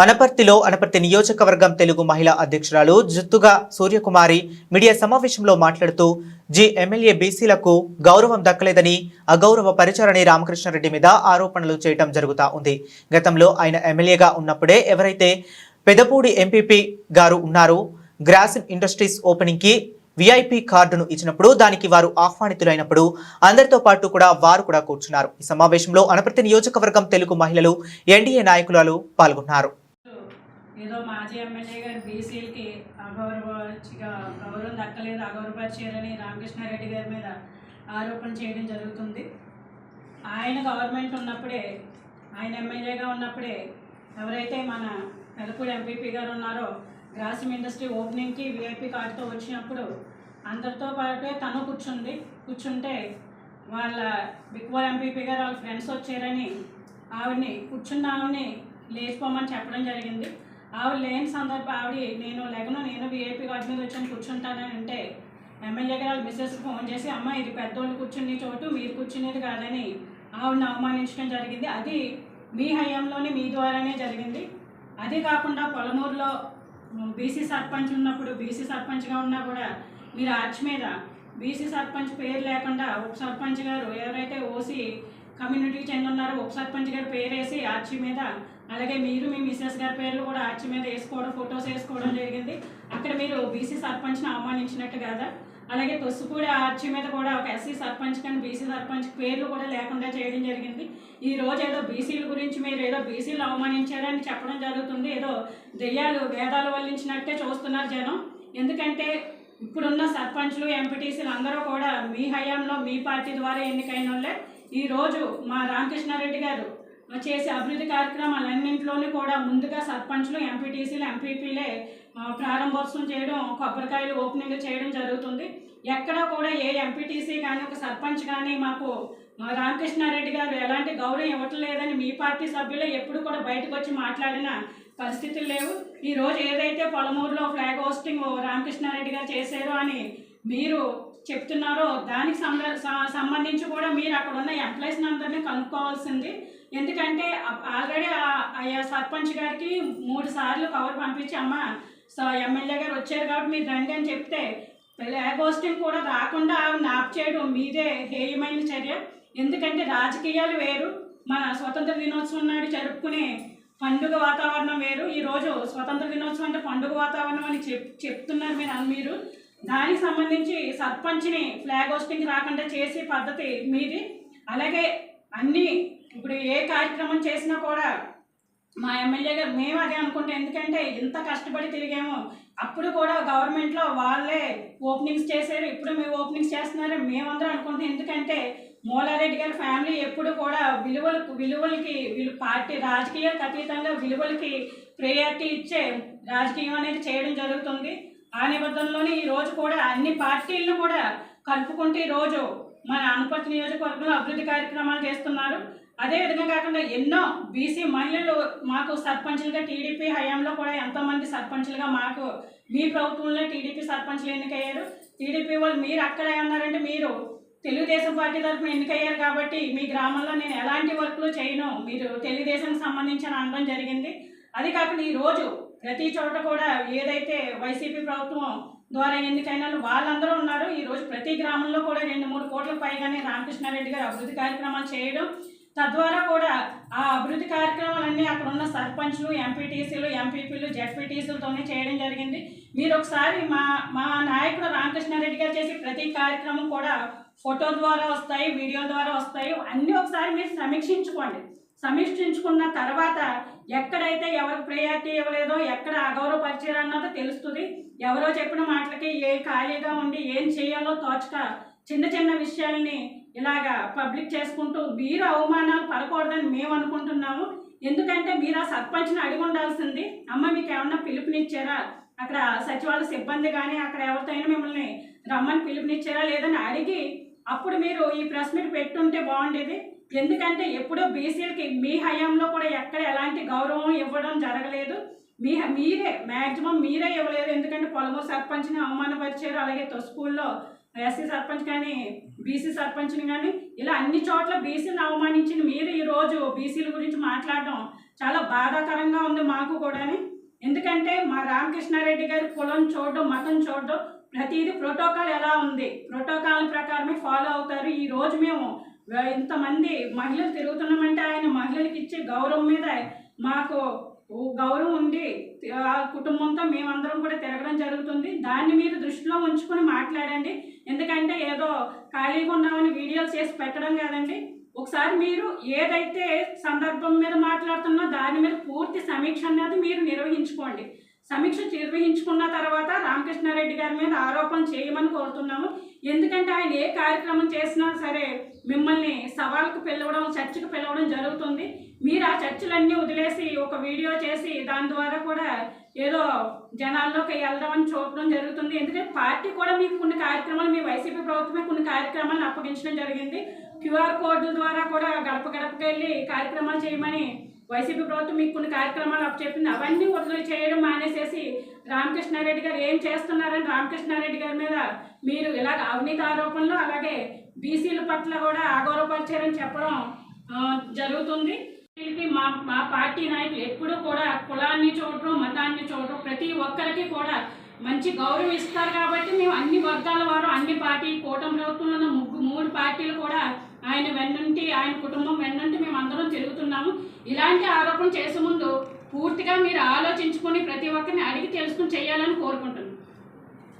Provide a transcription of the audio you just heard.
అనపర్తిలో అనపర్తి నియోజకవర్గం తెలుగు మహిళా అధ్యక్షురాలు జుత్తుగా సూర్యకుమారి మీడియా సమావేశంలో మాట్లాడుతూ జి ఎమ్మెల్యే బీసీలకు గౌరవం దక్కలేదని అగౌరవ పరిచారని రామకృష్ణారెడ్డి మీద ఆరోపణలు చేయడం జరుగుతూ ఉంది. గతంలో ఆయన ఎమ్మెల్యేగా ఉన్నప్పుడే ఎవరైతే పెదపూడి ఎంపీపీ గారు ఉన్నారో గ్రాసిమ్ ఇండస్ట్రీస్ ఓపెనింగ్కి విఐపి కార్డును ఇచ్చినప్పుడు దానికి వారు ఆహ్వానితులైనప్పుడు అందరితో పాటు కూడా వారు కూడా కూర్చున్నారు. ఈ సమావేశంలో అనపర్తి నియోజకవర్గం తెలుగు మహిళలు ఎన్డీఏ నాయకులు పాల్గొన్నారు. ఏదో మాజీ ఎమ్మెల్యే గారు బీసీలకి అగౌరవగా గౌరవం దక్కలేదు అగౌరవపరిచారని రామకృష్ణారెడ్డి గారి మీద ఆరోపణ చేయడం జరుగుతుంది. ఆయన గవర్నమెంట్ ఉన్నప్పుడే ఆయన ఎమ్మెల్యేగా ఉన్నప్పుడే ఎవరైతే మన పెదపూడి ఎంపీపీ గారు ఉన్నారో గ్రాసిమ్ ఇండస్ట్రీ ఓపెనింగ్కి వీఐపీ కార్డుతో వచ్చినప్పుడు అందరితో పాటు తను కూర్చుంది. కూర్చుంటే వాళ్ళ బిక్వర్ ఎంపీపీ గారు వాళ్ళ ఫ్రెండ్స్ వచ్చారని ఆవిడని కూర్చున్న ఆవిడని లేచిపోమని చెప్పడం జరిగింది. ఆవిడ లేని సందర్భం ఆవిడ నేను లేకను నేను విఐపి కార్డు మీద వచ్చి కూర్చుంటానని అంటే ఎమ్మెల్యే గారు వాళ్ళ మిస్సెస్ ఫోన్ చేసి అమ్మ ఇది పెద్దోళ్ళు కూర్చునే చోటు మీరు కూర్చునేది కాదని ఆవిడని అవమానించడం జరిగింది. అది మీ హయాంలోనే మీ ద్వారానే జరిగింది. అది కాకుండా పొలమూరులో బీసీ సర్పంచ్ ఉన్నప్పుడు బీసీ సర్పంచ్గా ఉన్నా కూడా మీరు ఆర్చ్ మీద బీసీ సర్పంచ్ పేరు లేకుండా ఉప సర్పంచ్ గారు ఎవరైతే ఓసీ కమ్యూనిటీకి చెందిన్నారో ఉప సర్పంచ్ గారి పేరేసి ఆర్చి మీద అలాగే మీరు మీ మిస్సెస్ గారి పేర్లు కూడా ఆర్చి మీద వేసుకోవడం ఫొటోస్ వేసుకోవడం జరిగింది. అక్కడ మీరు బీసీ సర్పంచ్ని అవమానించినట్టు కదా. అలాగే తొస్సుపూడి ఆర్చి మీద కూడా ఒక ఎస్సీ సర్పంచ్ కానీ బీసీ సర్పంచ్ పేర్లు కూడా లేకుండా చేయడం జరిగింది. ఈ రోజు ఏదో బీసీల గురించి మీరు ఏదో బీసీలు అవమానించారని చెప్పడం జరుగుతుంది. ఏదో దెయ్యాలు వేదాలు వల్లించినట్టే చూస్తున్నారు జనం. ఎందుకంటే ఇప్పుడున్న సర్పంచ్లు ఎంపీటీసీలు అందరూ కూడా మీ హయాంలో మీ పార్టీ ద్వారా ఎన్నికైన వాళ్ళే ఈ రోజు మా రామకృష్ణారెడ్డి గారు చేసే అభివృద్ధి కార్యక్రమాలన్నింటిలోనూ కూడా ముందుగా సర్పంచ్లు ఎంపీటీసీలు ఎంపీపీలే ప్రారంభోత్సవం చేయడం కొబ్బరికాయలు ఓపెనింగ్ చేయడం జరుగుతుంది. ఎక్కడా కూడా ఏ ఎంపీటీసీ కానీ ఒక సర్పంచ్ కానీ మాకు రామకృష్ణారెడ్డి గారు ఎలాంటి గౌరవం ఇవ్వట్లేదని మీ పార్టీ సభ్యులు ఎప్పుడు కూడా బయటకు వచ్చి మాట్లాడిన పరిస్థితులు లేవు. ఈరోజు ఏదైతే పొలమూరులో ఫ్లాగ్ హోస్టింగ్ రామకృష్ణారెడ్డి గారు చేశారో అని మీరు చెప్తున్నారో దానికి సంబంధించి కూడా మీరు అక్కడ ఉన్న ఎంప్లాయీస్ అందరినీ కనుక్కోవాల్సింది. ఎందుకంటే ఆల్రెడీ ఆయా సర్పంచ్ గారికి మూడు సార్లు కవర్ పంపించి అమ్మ ఎమ్మెల్యే గారు వచ్చారు కాబట్టి మీరు రండి అని చెప్తే ఫ్లాగ్ హోస్టింగ్ కూడా రాకుండా ఆవిడ ఆప్ చేయడం మీదే హేయమైన చర్య. ఎందుకంటే రాజకీయాలు వేరు మన స్వతంత్ర దినోత్సవం నాడు జరుపుకునే పండుగ వాతావరణం వేరు. ఈరోజు స్వతంత్ర దినోత్సవం అంటే పండుగ వాతావరణం అని చెప్ చెప్తున్నారు మీరు అన్- మీరు. దానికి సంబంధించి సర్పంచ్ని ఫ్లాగ్ హోస్టింగ్ రాకుండా చేసే పద్ధతి మీది. అలాగే అన్నీ ఇప్పుడు ఏ కార్యక్రమం చేసినా కూడా మా ఎమ్మెల్యే గారు మేము అదే అనుకుంటాం. ఎందుకంటే ఎంత కష్టపడి తిరిగాము. అప్పుడు కూడా గవర్నమెంట్లో వాళ్ళే ఓపెనింగ్స్ చేశారు ఇప్పుడు మేము ఓపెనింగ్స్ చేస్తున్నారు మేమందరం అనుకుంటాం. ఎందుకంటే మోలారెడ్డి గారి ఫ్యామిలీ ఎప్పుడు కూడా విలువలకు విలువలకి విలు పార్టీ రాజకీయాలకు అతీతంగా విలువలకి ప్రయారిటీ ఇచ్చే రాజకీయం అనేది చేయడం జరుగుతుంది. ఆ నేపథ్యంలోనే ఈ రోజు కూడా అన్ని పార్టీలను కూడా కలుపుకుంటూ ఈ రోజు మన అనపర్తి నియోజకవర్గంలో అభివృద్ధి కార్యక్రమాలు చేస్తున్నారు. అదే విధంగా కాకుండా ఎన్నో బీసీ మహిళలు మాకు సర్పంచ్లుగా టీడీపీ హయాంలో కూడా ఎంతోమంది సర్పంచ్లుగా మాకు మీ ప్రభుత్వంలో టీడీపీ సర్పంచ్లు ఎన్నికయ్యారు. టీడీపీ వాళ్ళు మీరు అక్కడే అన్నారంటే మీరు తెలుగుదేశం పార్టీ తరఫున ఎన్నికయ్యారు కాబట్టి మీ గ్రామంలో నేను ఎలాంటి వర్క్లు చేయను. మీరు తెలుగుదేశానికి సంబంధించిన అనడం జరిగింది. అది కాకుండా ఈ రోజు ప్రతి చోట కూడా ఏదైతే వైసీపీ ప్రభుత్వం ద్వారా ఎన్నికైనా వాళ్ళందరూ ఉన్నారు. ఈరోజు ప్రతి గ్రామంలో కూడా రెండు మూడు కోట్ల పైగానే రామకృష్ణారెడ్డి గారు అభివృద్ధి కార్యక్రమాలు చేయడం తద్వారా కూడా ఆ అభివృద్ధి కార్యక్రమాలన్నీ అక్కడ ఉన్న సర్పంచ్లు ఎంపీటీసీలు ఎంపీపీలు జడ్పీటీసీలతోనే చేయడం జరిగింది. మీరు ఒకసారి మా మా నాయకుడు రామకృష్ణారెడ్డి గారు చేసే ప్రతి కార్యక్రమం కూడా ఫోటో ద్వారా వస్తాయి వీడియో ద్వారా వస్తాయి. అన్నీ ఒకసారి మీరు సమీక్షించుకోండి. సమీక్షించుకున్న తర్వాత ఎక్కడైతే ఎవరికి ప్రయారిటీ ఇవ్వలేదో ఎక్కడ అగౌరవ అన్నదో తెలుస్తుంది. ఎవరో చెప్పిన మాటలకి ఏ ఖాళీగా ఉండి ఏం చేయాలో తోచక చిన్న చిన్న విషయాల్ని ఇలాగా పబ్లిక్ చేసుకుంటూ మీరు అవమానాలు పడకూడదని మేము అనుకుంటున్నాము. ఎందుకంటే మీరు ఆ సర్పంచ్ని అడిగి ఉండాల్సింది అమ్మ మీకు ఏమన్నా పిలుపునిచ్చారా? అక్కడ సచివాలయ సిబ్బంది కానీ అక్కడ ఎవరితో అయినా మిమ్మల్ని రమ్మని పిలుపునిచ్చారా? లేదని అడిగి అప్పుడు మీరు ఈ ప్రెస్ మీట్ పెట్టుంటే బాగుండేది. ఎందుకంటే ఎప్పుడో బీసీలకి మీ హయాంలో కూడా ఎక్కడ ఎలాంటి గౌరవం ఇవ్వడం జరగలేదు. మీ మీరే మ్యాక్సిమం మీరే ఇవ్వలేదు. ఎందుకంటే పొలమూరు సర్పంచ్ని అవమానపరిచారు. అలాగే స్కూల్లో ఎస్సీ సర్పంచ్ కానీ బీసీ సర్పంచ్ని కానీ ఇలా అన్ని చోట్ల బీసీని అవమానించిన మీరు ఈ రోజు బీసీల గురించి మాట్లాడడం చాలా బాధాకరంగా ఉంది మాకు కూడాని. ఎందుకంటే మా రామకృష్ణారెడ్డి గారి కులం చూడడం మతం చూడడం ప్రతిదీ ప్రోటోకాల్ ఎలా ఉంది? ప్రోటోకాల్ ప్రకారమే ఫాలో అవుతారు. ఈరోజు మేము ఇంతమంది మహిళలు తిరుగుతున్నామంటే ఆయన మహిళలకు ఇచ్చే గౌరవం మీద మాకు ఓ గౌరవం ఉంది. ఆ కుటుంబంతో మేమందరం కూడా తిరగడం జరుగుతుంది. దాన్ని మీరు దృష్టిలో ఉంచుకొని మాట్లాడండి. ఎందుకంటే ఏదో ఖాళీగా ఉన్నామని వీడియోలు చేసి పెట్టడం కాదండి. ఒకసారి మీరు ఏదైతే సందర్భం మీద మాట్లాడుతున్నా దాని మీద పూర్తి సమీక్ష అనేది మీరు నిర్వహించుకోండి. సమీక్ష నిర్వహించుకున్న తర్వాత రామకృష్ణారెడ్డి గారి మీద ఆరోపణ చేయమని కోరుతున్నాము. ఎందుకంటే ఆయన ఏ కార్యక్రమం చేసినా సరే మిమ్మల్ని సవాల్కు పిలవడం చర్చకు పిలవడం జరుగుతుంది. మీరు ఆ చర్చలన్నీ వదిలేసి ఒక వీడియో చేసి దాని ద్వారా కూడా ఏదో జనాల్లోకి వెళ్దామని చూడడం జరుగుతుంది. ఎందుకంటే పార్టీ కూడా మీకు కొన్ని కార్యక్రమాలు మీ వైసీపీ ప్రభుత్వమే కొన్ని కార్యక్రమాలను అప్పగించడం జరిగింది. క్యూఆర్ కోడ్ల ద్వారా కూడా గడప గడపకి వెళ్ళి కార్యక్రమాలు చేయమని వైసీపీ ప్రభుత్వం మీకు కొన్ని కార్యక్రమాలు అప్పచెప్పింది. అవన్నీ వదిలి చేయడం మానేసేసి రామకృష్ణారెడ్డి గారు ఏం చేస్తున్నారని రామకృష్ణారెడ్డి గారి మీద మీరు ఇలాగ అవినీతి ఆరోపణలు అలాగే బీసీల పట్ల కూడా అగౌరవపరిచారని చెప్పడం జరుగుతుంది. వీళ్ళకి మా మా పార్టీ నాయకులు ఎప్పుడూ కూడా కులాన్ని చూడటం మతాన్ని చూడటం ప్రతి ఒక్కరికి కూడా మంచి గౌరవం ఇస్తారు కాబట్టి మేము అన్ని వర్గాల వారు అన్ని పార్టీ కూటమి ప్రభుత్వంలో ఉన్న ముగ్గు మూడు పార్టీలు కూడా ఆయన వెన్నుంటి ఆయన కుటుంబం వెన్నుంటి మేము అందరం తిరుగుతున్నాము. ఇలాంటి ఆరోపణ చేసే ముందు పూర్తిగా మీరు ఆలోచించుకొని ప్రతి ఒక్కరిని అడిగి తెలుసుకుని చేయాలని కోరుకుంటున్నాను